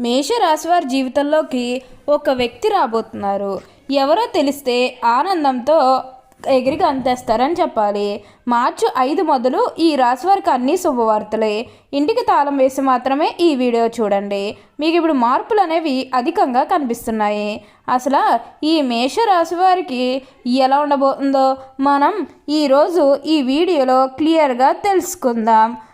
మేషరాశివారి జీవితంలోకి ఒక వ్యక్తి రాబోతున్నారు. ఎవరో తెలిస్తే ఆనందంతో ఎగిరి అంతేస్తారని చెప్పాలి. మార్చి ఐదు మొదలు ఈ రాశి వారికి అన్ని శుభవార్తలే. ఇంటికి తాళం వేసి మాత్రమే ఈ వీడియో చూడండి. మీకు ఇప్పుడు మార్పులు అనేవి అధికంగా కనిపిస్తున్నాయి. అసలు ఈ మేషరాశి వారికి ఎలా ఉండబోతుందో మనం ఈరోజు ఈ వీడియోలో క్లియర్గా తెలుసుకుందాం.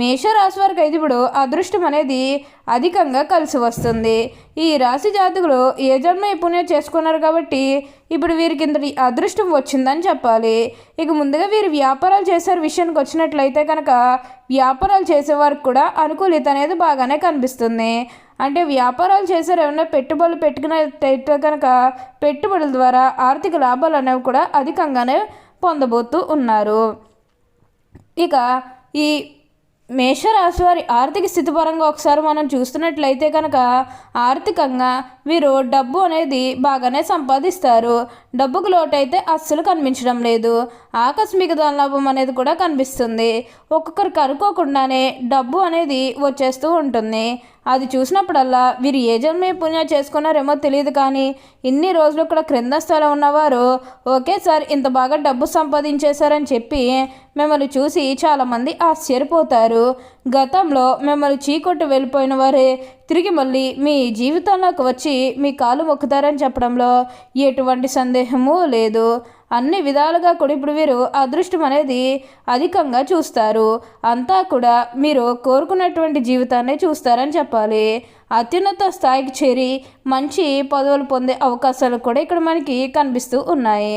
మేషరాశి వారికి అయితే ఇప్పుడు అదృష్టం అనేది అధికంగా కలిసి వస్తుంది. ఈ రాశి జాతకులు ఏ జన్మ ఈ పుణ్యం చేసుకున్నారు కాబట్టి ఇప్పుడు వీరికి ఇంత అదృష్టం వచ్చిందని చెప్పాలి. ఇక ముందుగా వీరు వ్యాపారాలు చేసే విషయానికి వచ్చినట్లయితే కనుక వ్యాపారాలు చేసేవారికి కూడా అనుకూలిత అనేది బాగానే కనిపిస్తుంది. అంటే వ్యాపారాలు చేసారు ఏమైనా పెట్టుబడులు పెట్టుకున్నట్టయితే కనుక పెట్టుబడుల ద్వారా ఆర్థిక లాభాలు అనేవి కూడా అధికంగానే పొందబోతూ ఉన్నారు. ఇక ఈ మేషరాశి వారి ఆర్థిక స్థితి పరంగా ఒకసారి మనం చూస్తున్నట్లయితే కనుక ఆర్థికంగా వీరు డబ్బు అనేది బాగానే సంపాదిస్తారు. డబ్బుకు లోటైతే అస్సలు కనిపించడం లేదు. ఆకస్మిక ధనలాభం అనేది కూడా కనిపిస్తుంది. ఒక్కొక్కరికి అనుకోకుండానే డబ్బు అనేది వచ్చేస్తూ ఉంటుంది. అది చూసినప్పుడల్లా వీరు ఏ జన్మే పుణ్యం చేసుకున్నారేమో తెలియదు కానీ ఇన్ని రోజులు కూడా క్రింద స్థలం ఉన్నవారు ఒకేసారి ఇంత బాగా డబ్బు సంపాదించేశారని చెప్పి మిమ్మల్ని చూసి చాలామంది ఆశ్చర్యపోతారు. గతంలో మిమ్మల్ని చీకొట్టు వెళ్ళిపోయిన వారే తిరిగి మళ్ళీ మీ జీవితంలోకి వచ్చి మీ కాలు మొక్కుతారని చెప్పడంలో ఎటువంటి సందేహము లేదు. అన్ని విధాలుగా కూడా ఇప్పుడు వీరు అదృష్టం అనేది అధికంగా చూస్తారు. అంతా కూడా మీరు కోరుకున్నటువంటి జీవితాన్ని చూస్తారని చెప్పాలి. అత్యున్నత స్థాయికి చేరి మంచి పదవులు పొందే అవకాశాలు కూడా ఇక్కడ మనకి కనిపిస్తూ ఉన్నాయి.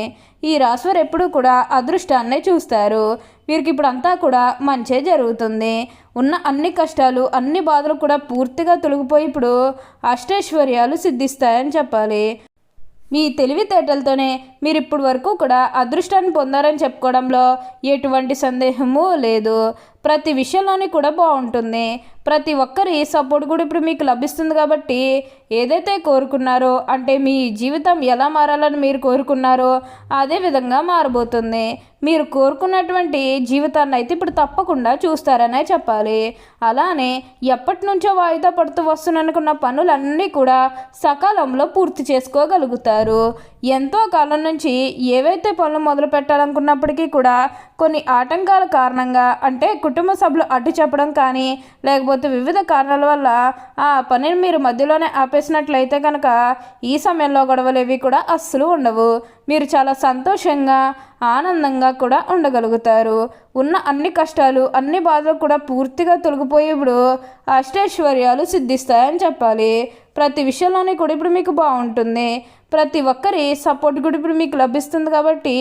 ఈ రాశివారు ఎప్పుడూ కూడా అదృష్టాన్నే చూస్తారు. వీరికి ఇప్పుడు అంతా కూడా మంచే జరుగుతుంది. ఉన్న అన్ని కష్టాలు అన్ని బాధలు కూడా పూర్తిగా తొలగిపోయి ఇప్పుడు అష్టైశ్వర్యాలు సిద్ధిస్తాయని చెప్పాలి. మీ తెలివితేటలతోనే మీరు ఇప్పటి వరకు కూడా అదృష్టాన్ని పొందారని చెప్పుకోవడంలో ఎటువంటి సందేహము లేదు. ప్రతి విషయంలోని కూడా బాగుంటుంది. ప్రతి ఒక్కరి సపోర్ట్ కూడా ఇప్పుడు మీకు లభిస్తుంది కాబట్టి ఏదైతే కోరుకున్నారో అంటే మీ జీవితం ఎలా మారాలని మీరు కోరుకున్నారో అదే విధంగా మారబోతుంది. మీరు కోరుకున్నటువంటి జీవితాన్ని అయితే ఇప్పుడు తప్పకుండా చూస్తారనే చెప్పాలి. అలానే ఎప్పటి నుంచో వాయిదా పడుతూ వస్తున్ననుకున్న పనులన్నీ కూడా సకాలంలో పూర్తి చేసుకోగలుగుతారు. ఎంతో కాలం నుంచి ఏవైతే పనులు మొదలు పెట్టాలనుకున్నప్పటికీ కూడా కొన్ని ఆటంకాల కారణంగా అంటే కుటుంబ సభ్యులు అడ్డు చెప్పడం కానీ లేకపోతే వివిధ కారణాల వల్ల ఆ పనిని మీరు మధ్యలోనే ఆపేసినట్లయితే కనుక ఈ సమయంలో గొడవలు గొడవలేవి కూడా అస్సలు ఉండవు. మీరు చాలా సంతోషంగా ఆనందంగా కూడా ఉండగలుగుతారు. ఉన్న అన్ని కష్టాలు అన్ని బాధలు కూడా పూర్తిగా తొలగిపోయి ఇప్పుడు అష్టైశ్వర్యాలు సిద్ధిస్తాయని చెప్పాలి. ప్రతి విషయంలోనే కూడా ఇప్పుడు మీకు బాగుంటుంది. ప్రతి ఒక్కరి సపోర్ట్ కూడా ఇప్పుడు మీకు లభిస్తుంది కాబట్టి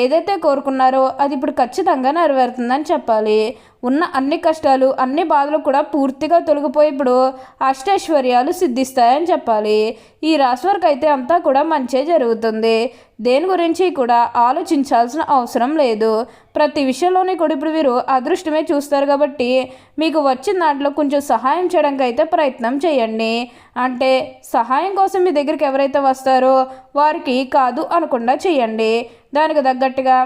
ఏదైతే కోరుకున్నారో అది ఇప్పుడు ఖచ్చితంగా నెరవేరుతుందని చెప్పాలి. ఉన్న అన్ని కష్టాలు అన్ని బాధలు కూడా పూర్తిగా తొలగిపోయి ఇప్పుడు అష్టైశ్వర్యాలు సిద్ధిస్తాయని చెప్పాలి. ఈ రాశి వరకు అయితే అంతా కూడా మంచే జరుగుతుంది. దేని గురించి కూడా ఆలోచించాల్సిన అవసరం లేదు. ప్రతి విషయంలోనే కూడా ఇప్పుడు వీరు అదృష్టమే చూస్తారు కాబట్టి మీకు వచ్చిన దాంట్లో కొంచెం సహాయం చేయడానికి అయితే ప్రయత్నం చేయండి. అంటే సహాయం కోసం మీ దగ్గరికి ఎవరైతే వస్తారో వారికి కాదు అనకుండా చేయండి. దానికి తగ్గట్టుగా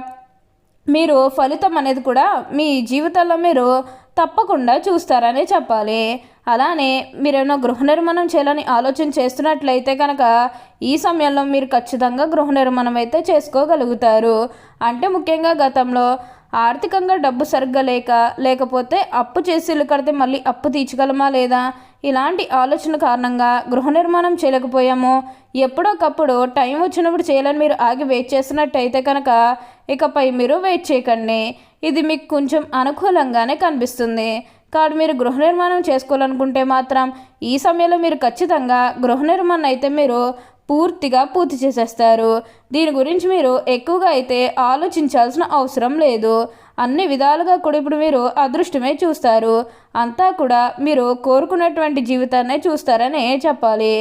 మీరు ఫలితం అనేది కూడా మీ జీవితంలో మీరు తప్పకుండా చూస్తారని చెప్పాలి. అలానే మీరేమైనా గృహ నిర్మాణం చేయాలని ఆలోచన చేస్తున్నట్లయితే కనుక ఈ సమయంలో మీరు ఖచ్చితంగా గృహ నిర్మాణం అయితే చేసుకోగలుగుతారు. అంటే ముఖ్యంగా గతంలో ఆర్థికంగా డబ్బు సరిగ్గా లేక లేకపోతే అప్పు చేసి ఇల్లు కడితే మళ్ళీ అప్పు తీర్చగలమా లేదా? ఇలాంటి ఆలోచన కారణంగా గృహ నిర్మాణం చేయలేకపోయాము. ఎప్పుడోకప్పుడు టైం వచ్చినప్పుడు చేయాలని మీరు ఆగి వెయిట్ చేసినట్టయితే కనుక ఇకపై మీరు వెయిట్ చేయకండి. ఇది మీకు కొంచెం అనుకూలంగానే కనిపిస్తుంది. కాబట్టి మీరు గృహ నిర్మాణం చేసుకోవాలనుకుంటే మాత్రం ఈ సమయంలో మీరు ఖచ్చితంగా గృహ నిర్మాణం అయితే మీరు పూర్తిగా పూర్తి చేసేస్తారు. దీని గురించి మీరు ఎక్కువగా అయితే ఆలోచించాల్సిన అవసరం లేదు. అన్ని విధాలుగా కూడా ఇప్పుడు మీరు అదృష్టమే చూస్తారు. అంతా కూడా మీరు కోరుకున్నటువంటి జీవితాన్నే చూస్తారనే చెప్పాలి.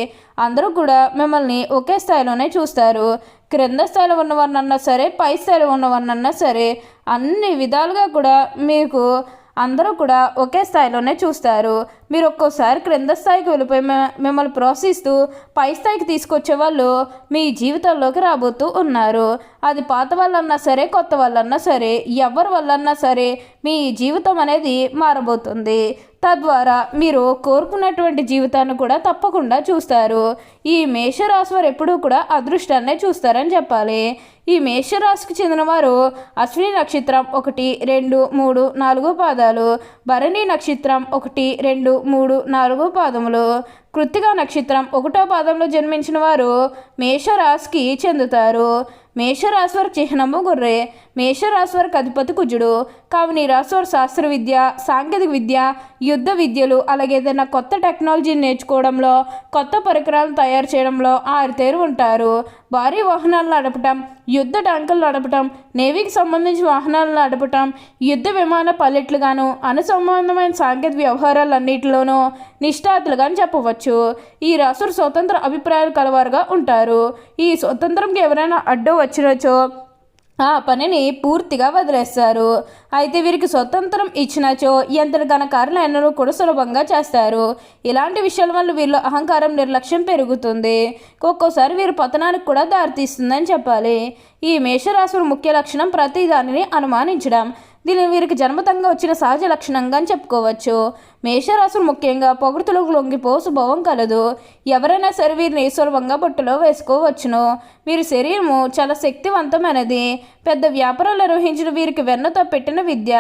అందరూ కూడా మిమ్మల్ని ఒకే స్థాయిలోనే చూస్తారు. క్రింద స్థాయిలో ఉన్నవారినన్నా సరే పై స్థాయిలో ఉన్నవారినన్నా సరే అన్ని విధాలుగా కూడా మీకు అందరూ కూడా ఒకే స్థాయిలోనే చూస్తారు. మీరు ఒక్కోసారి క్రింద స్థాయికి వెళ్ళిపోయి మిమ్మల్ని ప్రోత్సహిస్తూ పై స్థాయికి తీసుకొచ్చే వాళ్ళు మీ జీవితంలోకి రాబోతూ ఉన్నారు. అది పాత వాళ్ళన్నా సరే కొత్త వాళ్ళన్నా సరే ఎవరి వల్లన్నా సరే మీ జీవితం అనేది మారబోతుంది. తద్వారా మీరు కోరుకున్నటువంటి జీవితాన్ని కూడా తప్పకుండా చూస్తారు. ఈ మేషరాశి వారు ఎప్పుడూ కూడా అదృష్టాన్నే చూస్తారని చెప్పాలి. ఈ మేషరాశికి చెందిన వారు అశ్విని నక్షత్రం ఒకటి రెండు మూడు నాలుగు పాదాలు. భరణి నక్షత్రం ఒకటి రెండు మూడు నాలుగు పాదములు కృత్తిక నక్షత్రం ఒకటో పాదంలో జన్మించిన వారు మేషరాశికి చెందుతారు. మేషరాశి వారి చిహ్నము గొర్రె. మేషరాశివారికి అధిపతి కుజుడు. కావున ఈ రాశివారు శాస్త్ర విద్య సాంకేతిక విద్య యుద్ధ విద్యలు అలాగే ఏదైనా కొత్త టెక్నాలజీని నేర్చుకోవడంలో కొత్త పరికరాలను తయారు చేయడంలో ఆరితేరు ఉంటారు. భారీ వాహనాలు నడపటం యుద్ధ ట్యాంకులు నడపటం నేవీకి సంబంధించిన వాహనాలు నడపటం యుద్ధ విమాన పల్లెట్లుగాను అనుసంబంధమైన సాంకేతిక వ్యవహారాలన్నింటిలోనూ నిష్ఠాతులుగాని చెప్పవచ్చు. ఈ రాసులు స్వతంత్ర అభిప్రాయాలు కలవారుగా ఉంటారు. ఈ స్వతంత్రంకి ఎవరైనా అడ్డు వచ్చినచో ఆ పనిని పూర్తిగా వదిలేస్తారు. అయితే వీరికి స్వతంత్రం ఇచ్చినచో ఎంతటి కూడా సులభంగా చేస్తారు. ఇలాంటి విషయాల వల్ల వీళ్ళు అహంకారం నిర్లక్ష్యం పెరుగుతుంది. ఒక్కోసారి వీరు పతనానికి కూడా దారితీస్తుందని చెప్పాలి. ఈ మేషరాశుల ముఖ్య లక్షణం ప్రతి దానిని అనుమానించడం. దీని వీరికి జన్మతంగా వచ్చిన సహజ లక్షణంగా అని చెప్పుకోవచ్చు. మేషరాశులు ముఖ్యంగా పొగడుతులకు లొంగిపో స్వభావం కలదు. ఎవరైనా సరే వీరిని సులభంగా బుట్టలో వేసుకోవచ్చును. వీరి శరీరము చాలా శక్తివంతమైనది. పెద్ద వ్యాపారాలు నిర్వహించిన వీరికి వెన్నతో పెట్టిన విద్య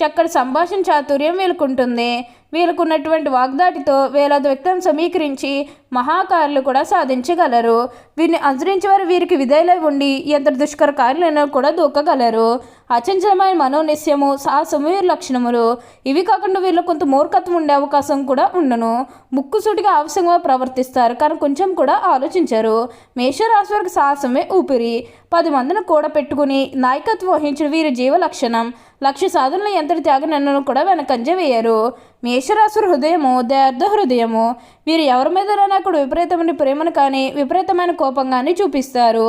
చక్కటి సంభాషణ చాతుర్యం వీలుకుంటుంది. వీళ్ళకున్నటువంటి వాగ్దాటితో వేలాది వ్యక్తులను సమీకరించి మహాకారులు కూడా సాధించగలరు. వీరిని అనుసరించే వారు వీరికి విధేయులై ఉండి ఎంత దుష్కర కార్యాలైనా కూడా దూకగలరు. అచంచలమైన మనోనిశ్యము సాహసము వీరి లక్షణములు ఇవి కాకుండా వీళ్ళు కొంత మూర్ఖత్వం ఉండే అవకాశం కూడా ఉండను. ముక్కుసూటిగా ఆవశ్యంగా ప్రవర్తిస్తారు. కానీ కొంచెం కూడా ఆలోచించరు. మేషరాశి వారికి సాహసమే ఊపిరి. పది మందిని కూడా పెట్టుకుని నాయకత్వం వహించిన వీరి జీవ లక్షణం లక్ష్య సాధనలు ఎంతటి త్యాగనన్ను కూడా వెనకంజ వేయరు. మేషరాశి హృదయము దయార్థ హృదయము వీరు ఎవరి మీదనైనా కూడా విపరీతమైన ప్రేమను కానీ విపరీతమైన కోపం కానీ చూపిస్తారు.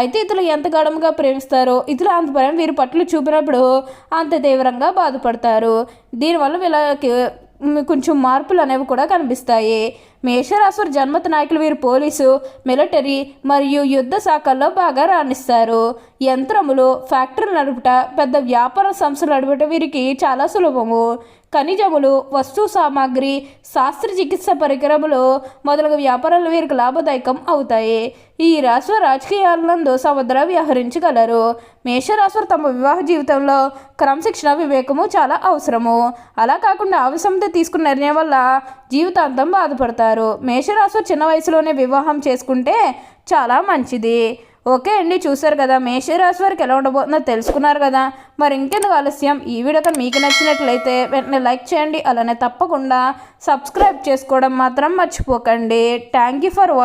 అయితే ఇతరులు ఎంత గడముగా ప్రేమిస్తారో ఇతరులు అంత ప్రేమ వీరి పట్ల చూపినప్పుడు అంత తీవ్రంగా బాధపడతారు. దీనివల్ల వీళ్ళకి కొంచెం మార్పులు అనేవి కూడా కనిపిస్తాయి. మేషరాశురు జన్మత నాయకులు వీరు పోలీసు మిలిటరీ మరియు యుద్ధ శాఖల్లో బాగా రాణిస్తారు. యంత్రములు ఫ్యాక్టరీలు నడుపుట పెద్ద వ్యాపార సంస్థలు నడుపుట వీరికి చాలా సులభము. ఖనిజములు వస్తు సామాగ్రి శాస్త్ర చికిత్స పరికరములు మొదలగు వ్యాపారాలు వీరికి లాభదాయకం అవుతాయి. ఈ రాశి రాజకీయాలందు సముద్ర వ్యవహరించగలరు. మేషరాశులు తమ వివాహ జీవితంలో క్రమశిక్షణ వివేకము చాలా అవసరము. అలా కాకుండా ఆవశ్యంతో తీసుకున్న నిర్ణయం వల్ల జీవితాంతం బాధపడతారు. మేషరాశి చిన్న వయసులోనే వివాహం చేసుకుంటే చాలా మంచిది. ఓకే అండి చూసారు కదా మేషరాశి వారికి ఎలా ఉండబోతుందో తెలుసుకున్నారు కదా. మరి ఇంకెందుకు ఆలస్యం? ఈ వీడియో కానీ మీకు నచ్చినట్లయితే వెంటనే లైక్ చేయండి. అలానే తప్పకుండా సబ్స్క్రైబ్ చేసుకోవడం మాత్రం మర్చిపోకండి. Thank you for